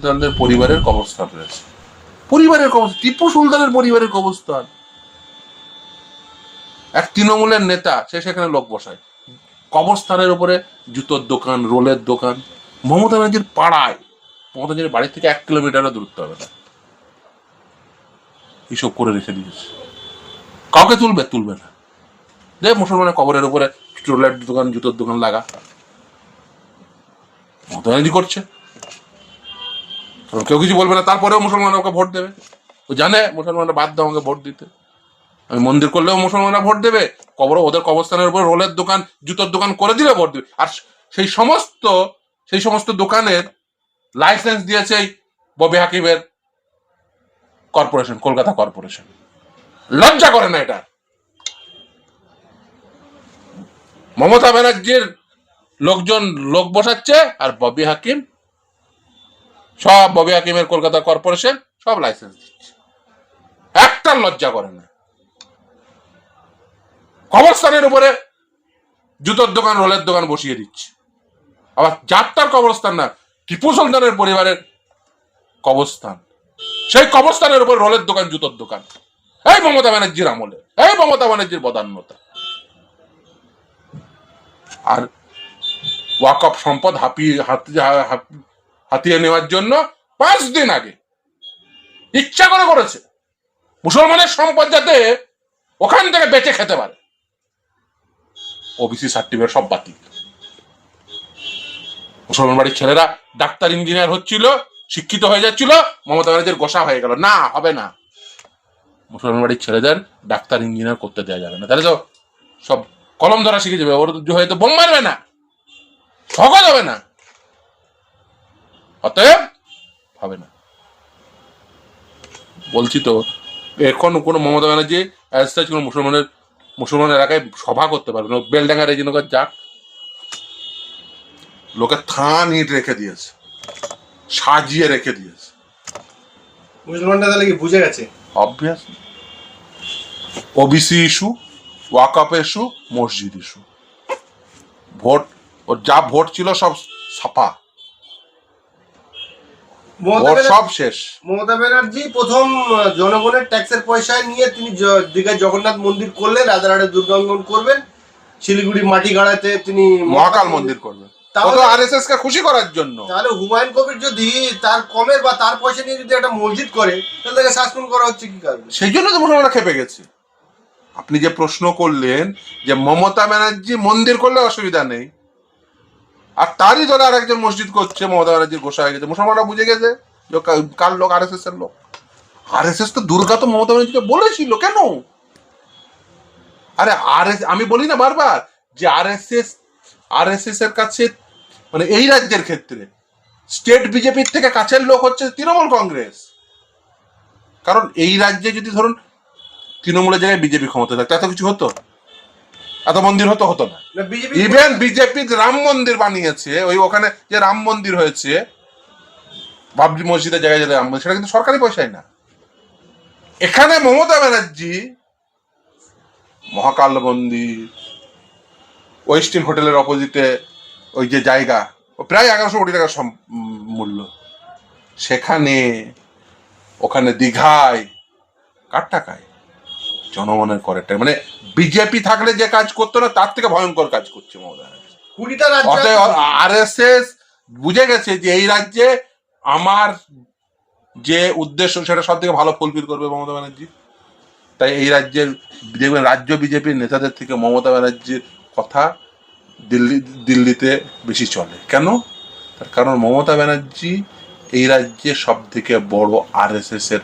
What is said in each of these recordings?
সুলতানদের পরিবারের কবরস্থান রয়েছে। পরিবারের কবরস্থান, টিপু সুলতানের পরিবারের কবরস্থান। এক তৃণমূলের নেতা, সে সেখানে লোক বসায়। কবরস্থানের উপরে জুতোর দোকান, রোলের দোকান। মমতা ব্যানার্জির পাড়ায়, মমতা ব্যানার্জির বাড়ি থেকে এক কিলোমিটারও দূরত্ব হবে না। এইসব করে রেখে দিয়েছে। কাউকে তুলবে? তুলবে না। দে মুসলমানের কবরের উপরে রোলের দোকান, জুতোর দোকান লাগা। মমতা ব্যানার্জি করছে। কেউ কিছু বলবে না, তারপরেও মুসলমানরা ওকে ভোট দেবে। ও জানে মুসলমানরা বাধ্য আমাকে ভোট দিতে। আমি মন্দির করলেও মুসলমানরা ভোট দেবে কবর ওদের কবরস্থানের উপর রোলের দোকান, জুতোর দোকান করে দিলে ভোট দেবে। আর সেই সমস্ত সেই সমস্ত দোকানের লাইসেন্স দিয়েছে ববি হাকিমের কর্পোরেশন কলকাতা কর্পোরেশন লজ্জা করে না এটা। মমতা ব্যানার্জির লোকজন লোক বসাচ্ছে আর ববি হাকিম সব ববি হাকিমের কলকাতা কর্পোরেশন সব লাইসেন্স দিচ্ছে। একটা লজ্জা করে না। কবরস্থানের উপরে জুতোর দোকান, রোলের দোকান বসিয়ে দিচ্ছে। আবার যাত্রার কবরস্থান না, টিপু সুলতানের পরিবারের কবরস্থান। সেই কবরস্থানের উপর রোলের দোকান, জুতোর দোকান। এই মমতা ব্যানার্জির আমলে, এই মমতা ব্যানার্জির বদান্যতা। আর ওয়াকফ সম্পদ হাপিয়ে হাতি- হাতিয়ে নেওয়ার জন্য পাঁচ দিন আগে। ইচ্ছা করে করেছে। মুসলমানের সম্পদ যাতে ওখান থেকে বেঁচে খেতে পারে। ওবিসি সার্টিফিকেট সব বাতিল। মুসলমান বাড়ির ছেলেরা ডাক্তার ইঞ্জিনিয়ার হচ্ছিল, শিক্ষিত হয়ে যাচ্ছিল, মমতা ব্যানার্জির গোসা হয়ে গেল। না, হবে না। মুসলমান বাড়ির ছেলেদের ডাক্তার ইঞ্জিনিয়ার করতে দেওয়া যাবে না। তাহলে তো সব কলম ধরা শিখে যাবে। ওর হয়তো বোম মারবে না। সহজ হবে না। অতএব হবে না। বলছি তো এখন কোনো মমতা ব্যানার্জি অ্যাজ সাচ কোনো মুসলমানের মুসলমান এলাকায় সভা করতে পারবে না। বেলডাঙ্গা রেজিনগর যাক। লোকে থান ইট রেখে দিয়েছে। সাজিয়ে রেখে দিয়েছে। মুসলমানরা তাহলে কি বুঝে গেছে? অবভিয়াস ওবিসি ইস্যু ওয়াকআপ ইস্যু মসজিদ ইস্যু ভোট ওর যা ভোট ছিল সব ব্যানার্জি- সব শেষ। মমতা ব্যানার্জি প্রথম জনগণের ট্যাক্সের পয়সায় নিয়ে তিনি দীঘায় জগন্নাথ মন্দির করলেন রাজারহাটে দুর্গাঙ্গন করবেন শিলিগুড়ি মাটি গাড়াতে তিনি মহাকাল মন্দির করবে তাহলে- আরএসএস কে খুশি করার জন্য। তাহলে হুমায়ুন কবির যদি তার কমের বা তার পয়সা নিয়ে যদি একটা মসজিদ করে তাহলে তাকে সাসপেন্ড করা হচ্ছে কি কারণে? সেই জন্য তো মুসলমানরা খেপে গেছে। আপনি যে প্রশ্ন করলেন যে মমতা ব্যানার্জি মন্দির করলে অসুবিধা নেই আর তারই দলে আর একজন মসজিদ করছে, মমতা ব্যানার্জির গোসা হয়ে গেছে। মুসলমানরা বুঝে গেছে কার লোক আর এস এর লোক। আর এস এস তো দুর্গা তো মমতা ব্যানার্জিকে বলেছিল, কেন? আরে আর এস আমি বলি না বারবার যে R S S R S S এর কাছে মানে এই রাজ্যের ক্ষেত্রে স্টেট বিজেপির থেকে কাছের লোক হচ্ছে তৃণমূল কংগ্রেস। কারণ এই রাজ্যে যদি ধরুন, তৃণমূলের জায়গায় বিজেপি ক্ষমতা থাকতো এত কিছু হতো এত মন্দির হতো হতো না। ইভেন বিজেপি রাম মন্দির বানিয়েছে ওই ওখানে যে রাম মন্দির হয়েছে বাবরি মসজিদের জায়গায় যে রাম মন্দির সেটা কিন্তু সরকারি পয়সায় না। এখানে মমতা ব্যানার্জি মহাকাল মন্দির ওয়েস্টিন হোটেলের অপোজিটে ওই যে জায়গা প্রায় এগারোশো কোটি টাকার মূল্য। সেখানে ওখানে দীঘায় কার টাকায়? জনগণের করে টাকা। মানে বিজেপি থাকলে যে কাজ করতো না তার থেকে ভয়ঙ্কর কাজ করছে Mamata Banerjee. R S S বুঝে গেছে যে এই রাজ্যে আমার যে উদ্দেশ্য সেটা সব থেকে ভালো ফুলফিল করবে মমতা ব্যানার্জি। তাই এই রাজ্যের দেখবেন রাজ্য বিজেপির নেতাদের থেকে মমতা ব্যানার্জির কথা দিল্লি দিল্লিতে বেশি চলে। কেন? তার কারণ মমতা ব্যানার্জি এই রাজ্যে সব থেকে বড় আর এস এস এর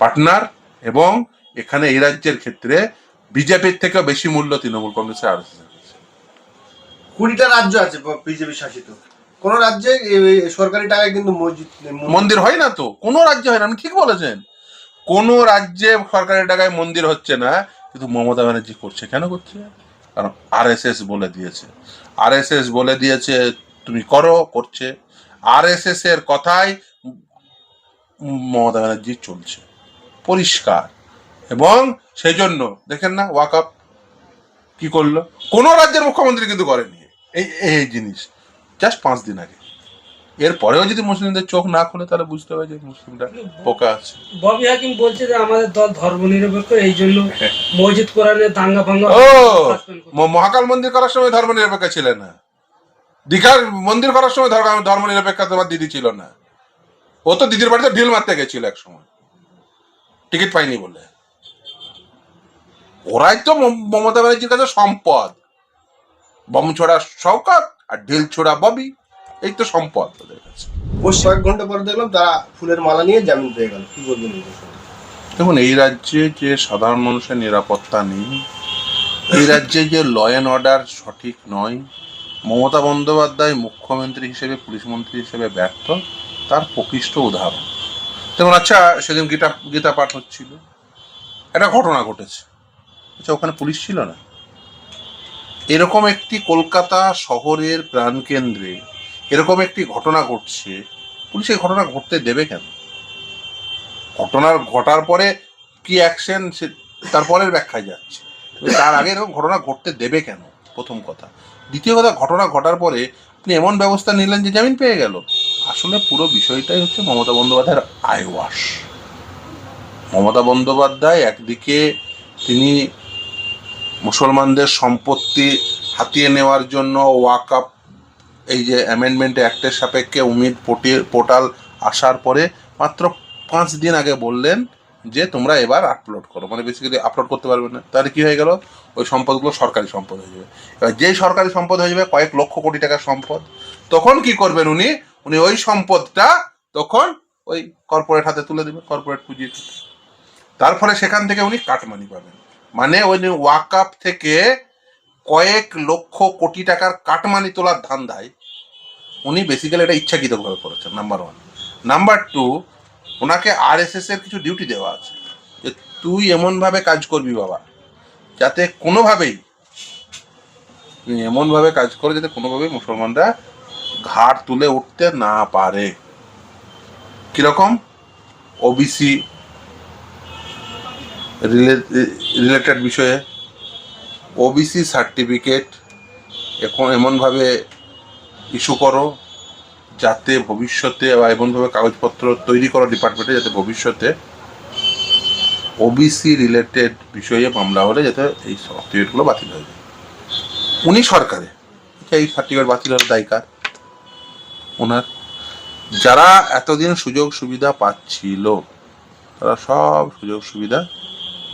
পার্টনার এবং এখানে এই রাজ্যের ক্ষেত্রে বিজেপির থেকে বেশি মূল্য তৃণমূল কংগ্রেসের আর কুড়িটা রাজ্য আছে বিজেপি শাসিত। কোন রাজ্যে সরকারি টাকায় কিন্তু মসজিদ মন্দির হয় না তো? কোনো রাজ্যে হয় না। আপনি ঠিক বলেছেন। কোনো রাজ্যে সরকারি টাকায় মন্দির হচ্ছে না কিন্তু মমতা ব্যানার্জি করছে। কেন করছে? কারণ আর বলে দিয়েছে। আর বলে দিয়েছে তুমি করো করছে। আর এর কথাই মমতা ব্যানার্জি চলছে। পরিষ্কার। এবং সেই জন্য দেখেন না ওয়াকআপ কি করল? কোনো রাজ্যের মুখ্যমন্ত্রী কিন্তু করেনি এই এই জিনিস। জাস্ট পাঁচ দিন আগে। এর পরেও যদি মুসলিমদের চোখ না খুলে তাহলে বুঝতে হবে যে মুসলিমরা পোকা আছে। ববি হাকিম বলছে যে আমাদের দল ধর্ম নিরপেক্ষ এই জন্য মসজিদ কোরআনে দাঙ্গা ভাঙ্গা ও মহাকাল মন্দির করার সময় ধর্ম নিরপেক্ষ ছিলেন না। দীঘার মন্দির করার সময় ধর্ম ধর্ম নিরপেক্ষ তোমার দিদি ছিল না। ও তো দিদির বাড়িতে ঢিল মারতে গেছিল এক সময় টিকিট পাইনি বলে। ওরাই তো মমতা ব্যানার্জির কাছে সম্পদ। বম ছোড়া শওকত আর ঢিল ছোড়া ববি এই তো সম্পদ ওদের কাছে। বেশ কয়েক ঘণ্টা পরে দেখলাম তারা ফুলের মালা নিয়ে জামিন পেয়ে গেল। কি বলবেন দেখুন এই রাজ্যে যে সাধারণ মানুষের নিরাপত্তা নেই এই রাজ্যে যে ল অ্যান্ড অর্ডার সঠিক নয় মমতা বন্দ্যোপাধ্যায় মুখ্যমন্ত্রী হিসেবে পুলিশ মন্ত্রী হিসেবে ব্যর্থ তার প্রকৃষ্ট উদাহরণ। দেখুন আচ্ছা সেদিন গীতা গীতা পাঠ হচ্ছিল। একটা ঘটনা ঘটেছে। আচ্ছা ওখানে পুলিশ ছিল না? এরকম একটি কলকাতা শহরের প্রাণকেন্দ্রে এরকম একটি ঘটনা ঘটছে, পুলিশ এই ঘটনা ঘটতে দেবে কেন? ঘটনার ঘটার পরে কি অ্যাকশন সে তারপরের ব্যাখ্যায় যাচ্ছে। তার আগে এরকম ঘটনা ঘটতে দেবে কেন? প্রথম কথা। দ্বিতীয় কথা, ঘটনা ঘটার পরে আপনি এমন ব্যবস্থা নিলেন যে জামিন পেয়ে গেল। আসলে পুরো বিষয়টাই হচ্ছে মমতা বন্দ্যোপাধ্যায়ের আইওয়াস মমতা বন্দ্যোপাধ্যায় একদিকে তিনি মুসলমানদের সম্পত্তি হাতিয়ে নেওয়ার জন্য ওয়াকআপ, এই যে অ্যামেন্ডমেন্ট অ্যাক্টের সাপেক্ষে উমিদ পোর্টে- পোর্টাল আসার পরে মাত্র পাঁচ দিন আগে বললেন যে তোমরা এবার আপলোড করো। মানে বেসিক্যালি আপলোড করতে পারবে না। তাহলে কী হয়ে গেল? ওই সম্পদগুলো সরকারি সম্পদ হয়ে যাবে। এবার যেই সরকারি সম্পদ হয়ে যাবে, কয়েক লক্ষ কোটি টাকার সম্পদ, তখন কি করবেন উনি? উনি ওই সম্পদটা তখন ওই কর্পোরেট হাতে তুলে দেবে কর্পোরেট পুঁজি। তার ফলে সেখান থেকে উনি কাটমানি পাবেন। মানে ওই ওয়াকআপ থেকে কয়েক লক্ষ কোটি টাকার কাটমানি তোলার ধান্দায় উনি বেসিক্যালি এটা ইচ্ছাকৃতভাবে করেছেন নাম্বার ওয়ান নাম্বার টু ওনাকে আর এস এর কিছু ডিউটি দেওয়া আছে, যে তুই এমনভাবে কাজ করবি বাবা, যাতে কোনোভাবেই, তুই এমনভাবে কাজ করে যাতে কোনোভাবেই মুসলমানরা ঘাট তুলে উঠতে না পারে। কীরকম? ওবিসি রিলেটেড বিষয়ে ওবিসি সার্টিফিকেট এখন এমনভাবে ইস্যু করো যাতে ভবিষ্যতে বা এমনভাবে কাগজপত্র তৈরি করো ডিপার্টমেন্টে যাতে ভবিষ্যতে ওবিসি রিলেটেড বিষয়ে মামলা হলে যাতে এই সার্টিফিকেটগুলো বাতিল হয়ে যায়। উনি সরকারে এই সার্টিফিকেট বাতিল হওয়ার দায়িকার ওনার যারা এতদিন সুযোগ সুবিধা পাচ্ছিল, তারা সব সুযোগ সুবিধা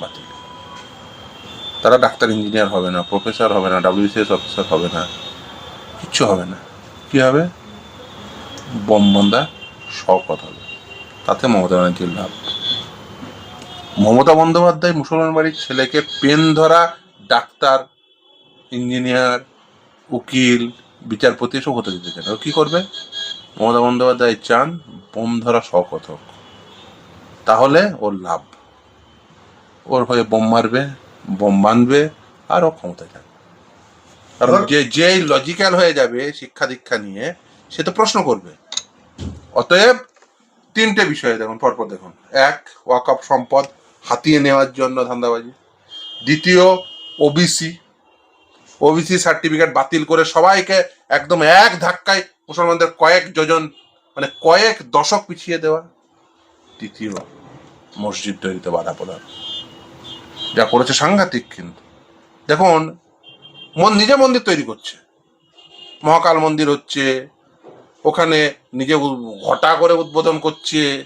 বাতিল। তারা ডাক্তার, ইঞ্জিনিয়ার হবে না, প্রফেসর হবে না ডাব্লিউসিএস অফিসার হবে না, কিচ্ছু হবে না। কি হবে? বমবন্দা শওকত হবে। তাতে মমতা ব্যানার্জির লাভ। মমতা বন্দ্যোপাধ্যায় মুসলমান বাড়ির ছেলেকে পেন ধরা, ডাক্তার, ইঞ্জিনিয়ার, উকিল, বিচারপতি এসব হতে দিতে চান কি করবে? মমতা বন্দ্যোপাধ্যায় চান, বোম ধরা শওকত হোক। তাহলে ওর লাভ। ওর হয়ে বোম মারবে বোম বাঁধবে আর ও ক্ষমতায় থাকবে কারণ যে যেই লজিক্যাল হয়ে যাবে শিক্ষা দীক্ষা নিয়ে সে তো প্রশ্ন করবে। অতএব তিনটে বিষয়ে দেখুন পরপর দেখুন। এক ওয়াকআপ সম্পদ হাতিয়ে নেওয়ার জন্য ধান্দাবাজি। দ্বিতীয় ওবিসি ওবিসি সার্টিফিকেট বাতিল করে সবাইকে একদম এক ধাক্কায় মুসলমানদের কয়েক যোজন মানে কয়েক দশক পিছিয়ে দেওয়া। তৃতীয় মসজিদ তৈরিতে বাধা প্রদান। যা করেছে সাংঘাতিক কিন্তু। দেখুন, মন নিজে মন্দির তৈরি করছে। মহাকাল মন্দির হচ্ছে, ওখানে নিজে ঘটা করে উদ্বোধন করছে।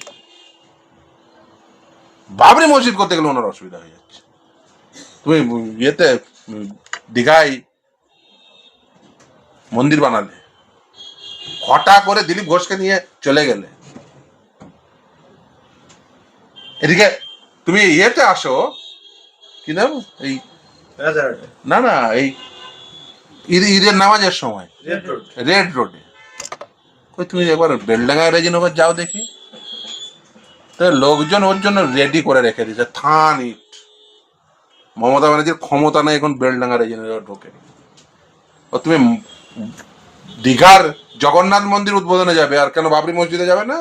বাবরি মসজিদ করতে গেলে ওনার অসুবিধা হয়ে যাচ্ছে। তুমি ইয়েতে, দীঘায় মন্দির বানালে। ঘটা করে দিলীপ ঘোষকে নিয়ে চলে গেলে। এদিকে, তুমি ইয়েতে আসো। কি নাম? এই না না এই ঈদ ঈদের নামাজের সময়। রেড রোড রেড রোডে কই তুমি একবার বেলডাঙ্গায় রেজিনগর যাও দেখি। তো লোকজন ওর জন্য রেডি করে রেখে দিয়েছে। থান ইট। মমতা ব্যানার্জির ক্ষমতা নেই এখন বেলডাঙ্গা রেজিনগর ঢোকে। ও তুমি দীঘার জগন্নাথ মন্দির উদ্বোধনে যাবে আর কেন বাবরি মসজিদে যাবে না?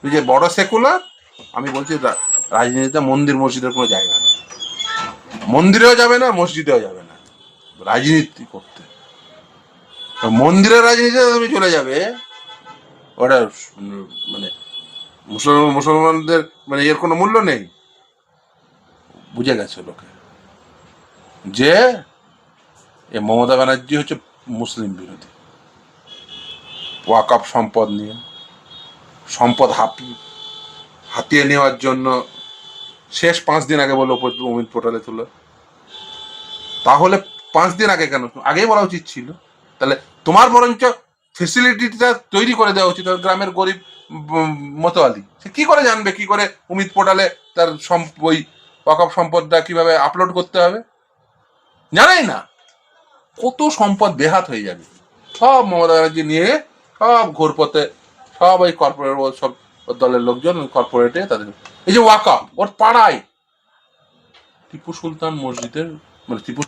তুই যে বড় সেকুলার আমি বলছি রাজনীতিতে মন্দির মসজিদের কোনো জায়গা নেই। মন্দিরেও যাবে না, মসজিদেও যাবে না। রাজনীতি করতে। মন্দিরের রাজনীতিতে তুমি চলে যাবে, ওটা মানে মুসলমান, মুসলমানদের মানে এর কোনো মূল্য নেই। বুঝে গেছে লোকে। যে, এ মমতা ব্যানার্জি হচ্ছে মুসলিম বিরোধী। ওয়াকাপ সম্পদ নিয়ে, সম্পদ হাপি হাতিয়ে নেওয়ার জন্য শেষ পাঁচ দিন আগে বলল অমিত পোর্টালে তুলে। তাহলে পাঁচ দিন আগে কেন? আগেই বলা উচিত ছিল। তাহলে তোমার বরঞ্চ ফেসিলিটিটা তৈরি করে দেওয়া উচিত গ্রামের গরিব মতোয়ালি। সে কি করে জানবে? কি করে অমিত পোর্টালে তার ওই ওয়াকফ সম্পদটা কীভাবে আপলোড করতে হবে? জানাই না। কত সম্পদ বেহাত হয়ে যাবে। সব মমতা ব্যানার্জি নিয়ে সব ঘোরপথে সব ওই কর্পোরেট সব দলের লোকজন কর্পোরেটে তাদের। এই যে ওয়াকফ, ওর পাড়ায় টিপু সুলতান মসজিদের মানে টিপু